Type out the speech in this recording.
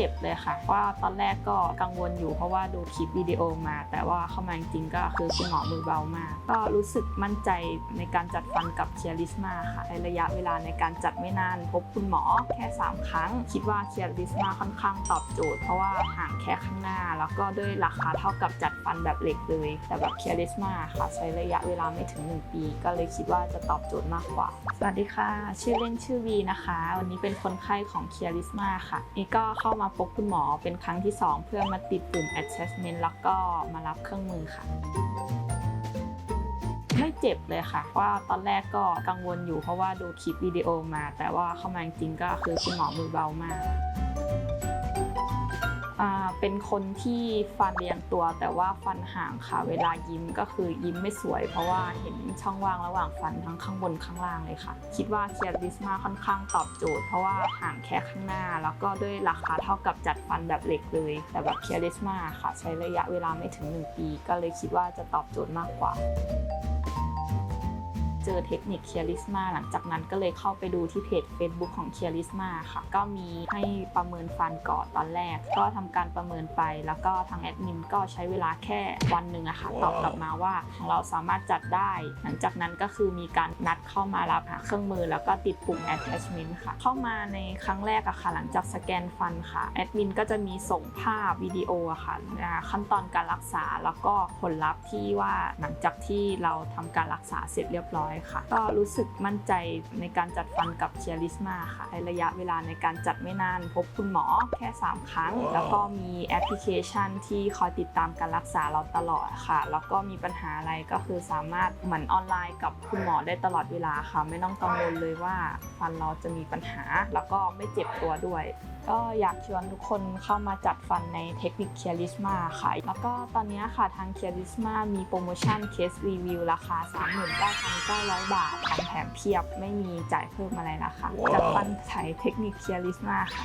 จ็บ เลยค่ะว่าตอนแรกก็กังวลอยู่เพราะว่าดูคลิปวิดีโอมา แต่ว่าเข้ามาจริงก็คือคุณหมอมือเบามาก ก็รู้สึกมั่นใจในการจัดฟันกับเคียริสมาค่ะในระยะเวลาในการจัดไม่นาน พบคุณหมอแค่ 3 ครั้ง คิดว่าเคียริสมาค่อนข้างตอบโจทย์ เพราะว่าห่างแค่ข้างหน้า แล้วก็ด้วยราคาเท่ากับจัดฟันแบบเหล็กเลย แต่แบบเคียริสมาค่ะใช้ระยะเวลาไม่ถึง 1 ปี ก็เลยคิดว่าจะตอบโจทย์มากกว่า สวัสดีค่ะ ชื่อเล่นชื่อวีนะคะ วันนี้เป็นคนไข้ของเคียริสมาค่ะนี่ก็เข้ามาพบคุณหมอเป็นครั้งที่ 2 เพื่อมาติดปุ่ม assessment แล้วก็มารับเครื่องมือค่ะ ไม่เจ็บเลยค่ะเพราะว่าตอนแรกก็กังวลอยู่เพราะว่าดูคลิปวิดีโอมา แต่ว่าเข้ามาจริงก็คือคุณหมอมือเบามาก เป็นคนที่ฟันเรียงตัว แต่ว่าฟันห่างค่ะ เวลายิ้มก็คือยิ้มไม่สวย เพราะว่าเห็นช่องว่างระหว่างฟันทั้งข้างบนข้างล่างเลยค่ะ คิดว่าเคียร์ดิสมาค่อนข้างตอบโจทย์ เพราะว่าห่างแค่ข้างหน้า แล้วก็ด้วยราคาเท่ากับจัดฟันแบบเหล็กเลย แต่แบบเคียร์ดิสมาค่ะ ใช้ระยะเวลาไม่ถึง 1 ปี ก็เลยคิดว่าจะตอบโจทย์มากกว่า เจอเทคนิคเคียริสมาหลังจากนั้นก็เลยเข้าไปดูที่เพจ Facebook ของเคียริสมาค่ะ ก็มีให้ประเมินฟันก่อนตอนแรก ก็ทำการประเมินไป แล้วก็ทางแอดมินก็ใช้เวลาแค่วันหนึ่งอะค่ะตอบกลับมาว่าของเราสามารถจัดได้ หลังจากนั้นก็คือมีการนัดเข้ามารับหาเครื่องมือแล้วก็ติดปุ่ม attachment ค่ะ เข้ามาในครั้งแรกอะค่ะ หลังจากสแกนฟันค่ะแอดมินก็จะมีส่งภาพวิดีโออะค่ะนะคะขั้นตอนการรักษาแล้วก็ผลลัพธ์ที่ว่าหลังจากที่เราทำการรักษาเสร็จเรียบร้อยค่ะ ก็รู้สึกมั่นใจในการจัดฟันกับเชียริสมาค่ะในระยะเวลาในการจัดไม่นาน พบคุณหมอแค่ 3 ครั้ง แล้วก็มีแอปพลิเคชันที่คอยติดตามการรักษาเราตลอดค่ะ แล้วก็มีปัญหาอะไรก็คือสามารถเหมือนออนไลน์กับคุณหมอได้ตลอดเวลาค่ะ ไม่ต้องกังวลเลยว่าฟันเราจะมีปัญหา แล้วก็ไม่เจ็บตัวด้วยก็อยากชวนทุกคนเข้ามาจัดฟันในเทคนิคเคียริสมาค่ะ แล้วก็ตอนนี้ค่ะทางเคียริสมามีโปรโมชั่นเคสรีวิวราคา 39,900บาทของแถมเพียบไม่มีจ่ายเพิ่มอะไรละค่ะจัดฟันใช้เทคนิคเคียริสมาค่ะ